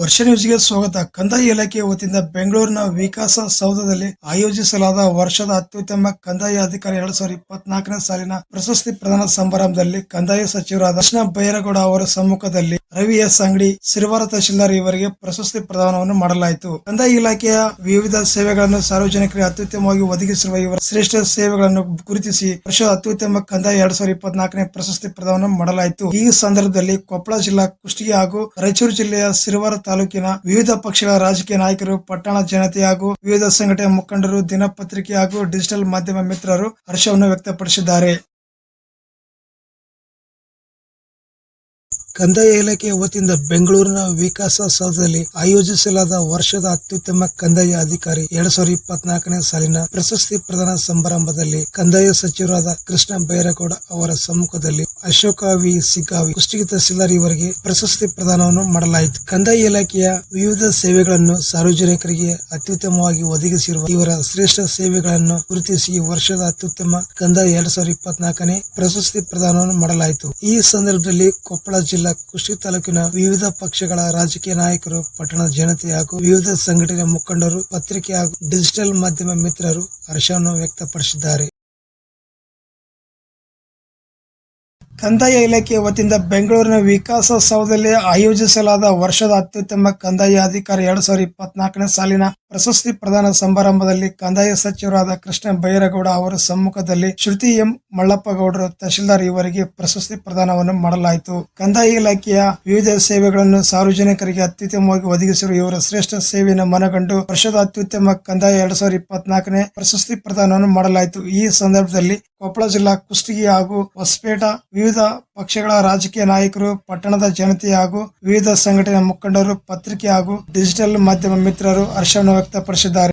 ವರ್ಷ ನ್ಯೂಸ್ಗೆ ಸ್ವಾಗತ. ಕಂದಾಯ ಇಲಾಖೆ ವತಿಯಿಂದ ಬೆಂಗಳೂರಿನ ವಿಕಾಸ ಸೌಧದಲ್ಲಿ ಆಯೋಜಿಸಲಾದ ವರ್ಷದ ಅತ್ಯುತ್ತಮ ಕಂದಾಯ ಅಧಿಕಾರಿ ಎರಡ್ ಸಾವಿರದ ಇಪ್ಪತ್ನಾಲ್ಕನೇ ಸಾಲಿನ ಪ್ರಶಸ್ತಿ ಪ್ರದಾನ ಸಮಾರಂಭದಲ್ಲಿ ಕಂದಾಯ ಸಚಿವರಾದ ಕೃಷ್ಣ ಬೈರಗೌಡ ಅವರ ಸಮ್ಮುಖದಲ್ಲಿ ರವಿ ಎಸ್ ಅಂಗಡಿ ಸಿರಿವಾರ ತಹಶೀಲ್ದಾರ್ ಇವರಿಗೆ ಪ್ರಶಸ್ತಿ ಪ್ರದಾನವನ್ನು ಮಾಡಲಾಯಿತು. ಕಂದಾಯ ಇಲಾಖೆಯ ವಿವಿಧ ಸೇವೆಗಳನ್ನು ಸಾರ್ವಜನಿಕರಿಗೆ ಅತ್ಯುತ್ತಮವಾಗಿ ಒದಗಿಸಿರುವ ಇವರ ಶ್ರೇಷ್ಠ ಸೇವೆಗಳನ್ನು ಗುರುತಿಸಿ ವರ್ಷ ಅತ್ಯುತ್ತಮ ಕಂದಾಯ ಎರಡ್ ಸಾವಿರದ ಇಪ್ಪತ್ನಾಲ್ಕನೇ ಪ್ರಶಸ್ತಿ ಪ್ರದಾನ ಮಾಡಲಾಯಿತು. ಈ ಸಂದರ್ಭದಲ್ಲಿ ಕೊಪ್ಪಳ ಜಿಲ್ಲಾ ಕುಷ್ಟಗಿ ಹಾಗೂ ರಾಯಚೂರು ಜಿಲ್ಲೆಯ ಸಿರಿವಾರ ತಾಲೂಕಿನ ವಿವಿಧ ಪಕ್ಷಗಳ ರಾಜಕೀಯ ನಾಯಕರು, ಪಟ್ಟಣ ಜನತೆ ಹಾಗೂ ವಿವಿಧ ಸಂಘಟನೆಯ ಮುಖಂಡರು, ದಿನಪತ್ರಿಕೆ ಹಾಗೂ ಡಿಜಿಟಲ್ ಮಾಧ್ಯಮ ಮಿತ್ರರು ಹರ್ಷವನ್ನು ವ್ಯಕ್ತಪಡಿಸಿದ್ದಾರೆ. ಕಂದಾಯ ಇಲಾಖೆಯ ವತಿಯಿಂದ ಬೆಂಗಳೂರಿನ ವಿಕಾಸ ಸೌಧದಲ್ಲಿ ಆಯೋಜಿಸಲಾದ ವರ್ಷದ ಅತ್ಯುತ್ತಮ ಕಂದಾಯ ಅಧಿಕಾರಿ ಎರಡ್ ಸಾವಿರದ ಇಪ್ಪತ್ನಾಲ್ಕನೇ ಸಾಲಿನ ಪ್ರಶಸ್ತಿ ಪ್ರದಾನ ಸಮಾರಂಭದಲ್ಲಿ ಕಂದಾಯ ಸಚಿವರಾದ ಕೃಷ್ಣ ಬೈರೇಗೌಡ ಅವರ ಸಮ್ಮುಖದಲ್ಲಿ ಅಶೋಕ ವಿ. ಸಿಗಾವಿ ಕುಷ್ಟಗಿ ತಹಸೀಲ್ದಾರ್ ಇವರಿಗೆ ಪ್ರಶಸ್ತಿ ಪ್ರದಾನವನ್ನು ಮಾಡಲಾಯಿತು. ಕಂದಾಯ ಇಲಾಖೆಯ ವಿವಿಧ ಸೇವೆಗಳನ್ನು ಸಾರ್ವಜನಿಕರಿಗೆ ಅತ್ಯುತ್ತಮವಾಗಿ ಒದಗಿಸಿರುವ ಇವರ ಶ್ರೇಷ್ಠ ಸೇವೆಗಳನ್ನು ಗುರುತಿಸಿ ವರ್ಷದ ಅತ್ಯುತ್ತಮ ಕಂದಾಯ ಎರಡ್ ಸಾವಿರದ ಇಪ್ಪತ್ನಾಲ್ಕನೇ ಪ್ರಶಸ್ತಿ ಪ್ರದಾನವನ್ನು ಮಾಡಲಾಯಿತು. ಈ ಸಂದರ್ಭದಲ್ಲಿ ಕೊಪ್ಪಳ ಜಿಲ್ಲಾ ಕುಷ್ಟಗಿ ತಾಲೂಕಿನ ವಿವಿಧ ಪಕ್ಷಗಳ ರಾಜಕೀಯ ನಾಯಕರು ಪಟ್ಟಣದ ಜನತೆ ಹಾಗೂ ವಿವಿಧ ಸಂಘಟನೆಯ ಮುಖಂಡರು, ಪತ್ರಿಕೆ ಹಾಗೂ ಡಿಜಿಟಲ್ ಮಾಧ್ಯಮ ಮಿತ್ರರು ಹರ್ಷವನ್ನು ವ್ಯಕ್ತಪಡಿಸಿದ್ದಾರೆ. ಕಂದಾಯ ಇಲಾಖೆಯ ವತಿಯಿಂದ ಬೆಂಗಳೂರಿನ ವಿಕಾಸ ಸೌಧದಲ್ಲಿ ಆಯೋಜಿಸಲಾದ ವರ್ಷದ ಅತ್ಯುತ್ತಮ ಕಂದಾಯ ಅಧಿಕಾರಿ ಎರಡ್ ಸಾವಿರದ ಇಪ್ಪತ್ನಾಲ್ಕನೇ ಸಾಲಿನ ಪ್ರಶಸ್ತಿ ಪ್ರದಾನ ಸಮಾರಂಭದಲ್ಲಿ ಕಂದಾಯ ಸಚಿವರಾದ ಕೃಷ್ಣ ಬೈರೇಗೌಡ ಅವರ ಸಮ್ಮುಖದಲ್ಲಿ ಶ್ರುತಿ ಎಂ ಮಳ್ಳಪ್ಪಗೌಡರು ತಹಶೀಲ್ದಾರ್ ಇವರಿಗೆ ಪ್ರಶಸ್ತಿ ಪ್ರದಾನವನ್ನು ಮಾಡಲಾಯಿತು. ಕಂದಾಯ ಇಲಾಖೆಯ ವಿವಿಧ ಸೇವೆಗಳನ್ನು ಸಾರ್ವಜನಿಕರಿಗೆ ಅತ್ಯುತ್ತಮವಾಗಿ ಒದಗಿಸಿರುವ ಇವರ ಶ್ರೇಷ್ಠ ಸೇವೆಯನ್ನು ಮನಗಂಡು ವರ್ಷದ ಅತ್ಯುತ್ತಮ ಕಂದಾಯ ಎರಡ್ ಸಾವಿರದ ಇಪ್ಪತ್ನಾಲ್ಕನೇ ಪ್ರಶಸ್ತಿ ಪ್ರದಾನವನ್ನು ಮಾಡಲಾಯಿತು. ಈ ಸಂದರ್ಭದಲ್ಲಿ ಕೊಪ್ಪಳ ಜಿಲ್ಲಾ ಕುಸ್ತಿಗಿ ಹಾಗೂ ಹೊಸಪೇಟ ವಿವಿಧ ಪಕ್ಷಗಳ ರಾಜಕೀಯ ನಾಯಕರು, ಪಟ್ಟಣದ ಜನತೆ ಹಾಗೂ ವಿವಿಧ ಸಂಘಟನೆ ಮುಖಂಡರು, ಪತ್ರಿಕೆ ಹಾಗೂ ಡಿಜಿಟಲ್ ಮಾಧ್ಯಮ ಮಿತ್ರರು ಹರ್ಷವನ್ನು ವ್ಯಕ್ತಪಡಿಸಿದ್ದಾರೆ.